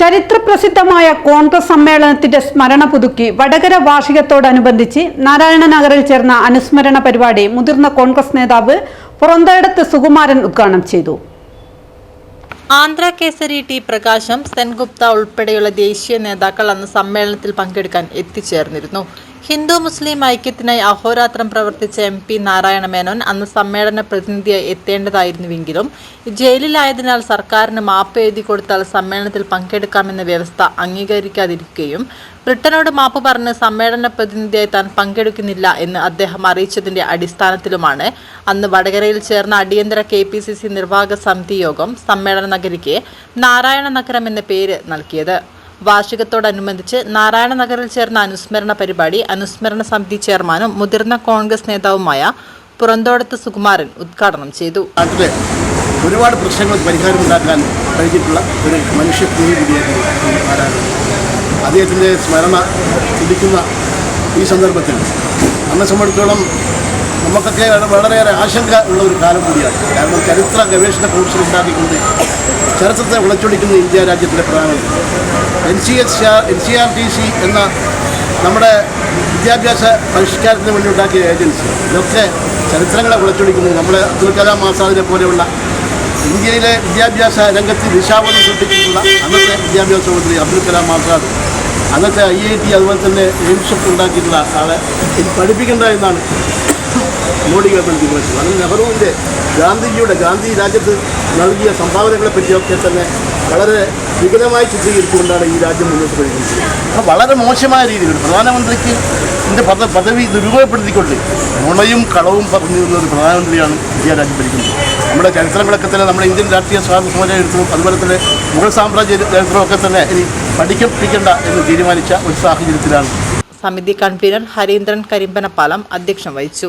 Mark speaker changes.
Speaker 1: ചരിത്രപ്രസിദ്ധമായ കോൺഗ്രസ് സമ്മേളനത്തിന്റെ സ്മരണ പുതുക്കി വടകര വാർഷികത്തോടനുബന്ധിച്ച് നാരായണ നഗറിൽ ചേർന്ന അനുസ്മരണ പരിപാടി മുതിർന്ന കോൺഗ്രസ് നേതാവ് പുറന്തേടത്ത് സുകുമാരൻ ഉദ്ഘാടനം ചെയ്തു.
Speaker 2: ആന്ധ്ര കേസരി ടി പ്രകാശം സെൻഗുപ്ത ഉൾപ്പെടെയുള്ള ദേശീയ നേതാക്കൾ അന്ന് സമ്മേളനത്തിൽ പങ്കെടുക്കാൻ എത്തിച്ചേർന്നിരുന്നു. ഹിന്ദു മുസ്ലിം ഐക്യത്തിനായി അഹോരാത്രം പ്രവർത്തിച്ച എം പി നാരായണ മേനോൻ അന്ന് സമ്മേളന പ്രതിനിധിയായി എത്തേണ്ടതായിരുന്നുവെങ്കിലും ജയിലിലായതിനാൽ സർക്കാരിന് മാപ്പ് എഴുതി കൊടുത്താൽ സമ്മേളനത്തിൽ പങ്കെടുക്കാമെന്ന വ്യവസ്ഥ അംഗീകരിക്കാതിരിക്കുകയും ബ്രിട്ടനോട് മാപ്പ് പറഞ്ഞ് സമ്മേളന പ്രതിനിധിയായി താൻ പങ്കെടുക്കുന്നില്ല എന്ന് അദ്ദേഹം അറിയിച്ചതിന്റെ അടിസ്ഥാനത്തിലുമാണ് അന്ന് വടകരയിൽ ചേർന്ന അടിയന്തര കെ പി സി സി നിർവാഹക സമിതി യോഗം സമ്മേളന നഗരിക്ക് നാരായണ നഗരം എന്ന പേര് നൽകിയത്. വാർഷികത്തോടനുബന്ധിച്ച് നാരായണ നഗറിൽ ചേർന്ന അനുസ്മരണ പരിപാടി അനുസ്മരണ സമിതി ചെയർമാനും മുതിർന്ന കോൺഗ്രസ് നേതാവുമായ പുറന്തോടത്ത് സുകുമാരൻ ഉദ്ഘാടനം ചെയ്തു.
Speaker 3: ഒരുപാട് പ്രശ്നങ്ങൾ പരിഹാരം ഉണ്ടാക്കാൻ കഴിഞ്ഞിട്ടുള്ള ഒരു മനുഷ്യ അദ്ദേഹത്തിന്റെ സ്മരണ ചിന്തിക്കുന്ന ഈ സന്ദർഭത്തിൽ അന്നെ സംബന്ധിച്ചിടത്തോളം നമുക്കൊക്കെ വളരെയേറെ ആശങ്ക ഉള്ള ഒരു കാലം കൂടിയാണ്. കാരണം ചരിത്ര ഗവേഷണ കൗൺസിൽ ഉണ്ടാക്കിക്കൊണ്ട് ചരിത്രത്തെ വിളച്ചൊടിക്കുന്ന ഇന്ത്യ രാജ്യത്തിലെ പ്രധാനമന്ത്രി. N C S N C R T C എന്ന നമ്മുടെ വിദ്യാഭ്യാസ പരിഷ്കാരത്തിന് വേണ്ടി ഉണ്ടാക്കിയ ഏജൻസി. ഇതൊക്കെ ചരിത്രങ്ങളെ വിളിച്ചൊടിക്കുന്നത് നമ്മുടെ അബ്ദുൽ കലാം ആസാദിനെ പോലെയുള്ള ഇന്ത്യയിലെ വിദ്യാഭ്യാസ രംഗത്ത് ദിശാബോധം സൃഷ്ടിച്ചിട്ടുള്ള അന്നത്തെ വിദ്യാഭ്യാസ മന്ത്രി അബ്ദുൽ കലാം ആസാദ് അന്നത്തെ ഐ ഐ ടി അതുപോലെ തന്നെ എയിംസൊക്കെ ഉണ്ടാക്കിയിട്ടുള്ള ആളെ പഠിപ്പിക്കേണ്ട എന്നാണ് മോഡി ഗവൺമെന്റ് തീരുമാനിച്ചത്. അങ്ങനെ നെഹ്റുവിന്റെ ഗാന്ധിജിയുടെ ഗാന്ധി രാജ്യത്ത് നൽകിയ സംഭാവനകളെ പറ്റിയൊക്കെ തന്നെ വളരെ വിപുലമായി ചിത്രീകരിച്ചുകൊണ്ടാണ് ഈ രാജ്യം മുന്നോട്ട് പോയിരിക്കുന്നത്. വളരെ മോശമായ രീതിയിൽ ഒരു പ്രധാനമന്ത്രിക്ക് ഇതിന്റെ പദ പദവി ദുരുപയോഗപ്പെടുത്തിക്കൊണ്ട് നുണയും കളവും പറഞ്ഞു തരുന്ന ഒരു പ്രധാനമന്ത്രിയാണ് ഇന്ത്യ രാജ്യം ഭരിക്കുന്നത്. നമ്മുടെ ചരിത്രങ്ങളൊക്കെ തന്നെ നമ്മുടെ ഇന്ത്യൻ രാഷ്ട്രീയ സ്വാതന്ത്ര്യ സമര ചരിത്രവും അതുപോലെ തന്നെ മുഗൾ സാമ്രാജ്യ ചരിത്രമൊക്കെ തന്നെ ഇനി പഠിക്കപ്പിക്കേണ്ട എന്ന് തീരുമാനിച്ച ഒരു സാഹചര്യത്തിലാണ്.
Speaker 2: സമിതി കൺവീനർ ഹരീന്ദ്രൻ കരിമ്പനപ്പാലം അധ്യക്ഷം വഹിച്ചു.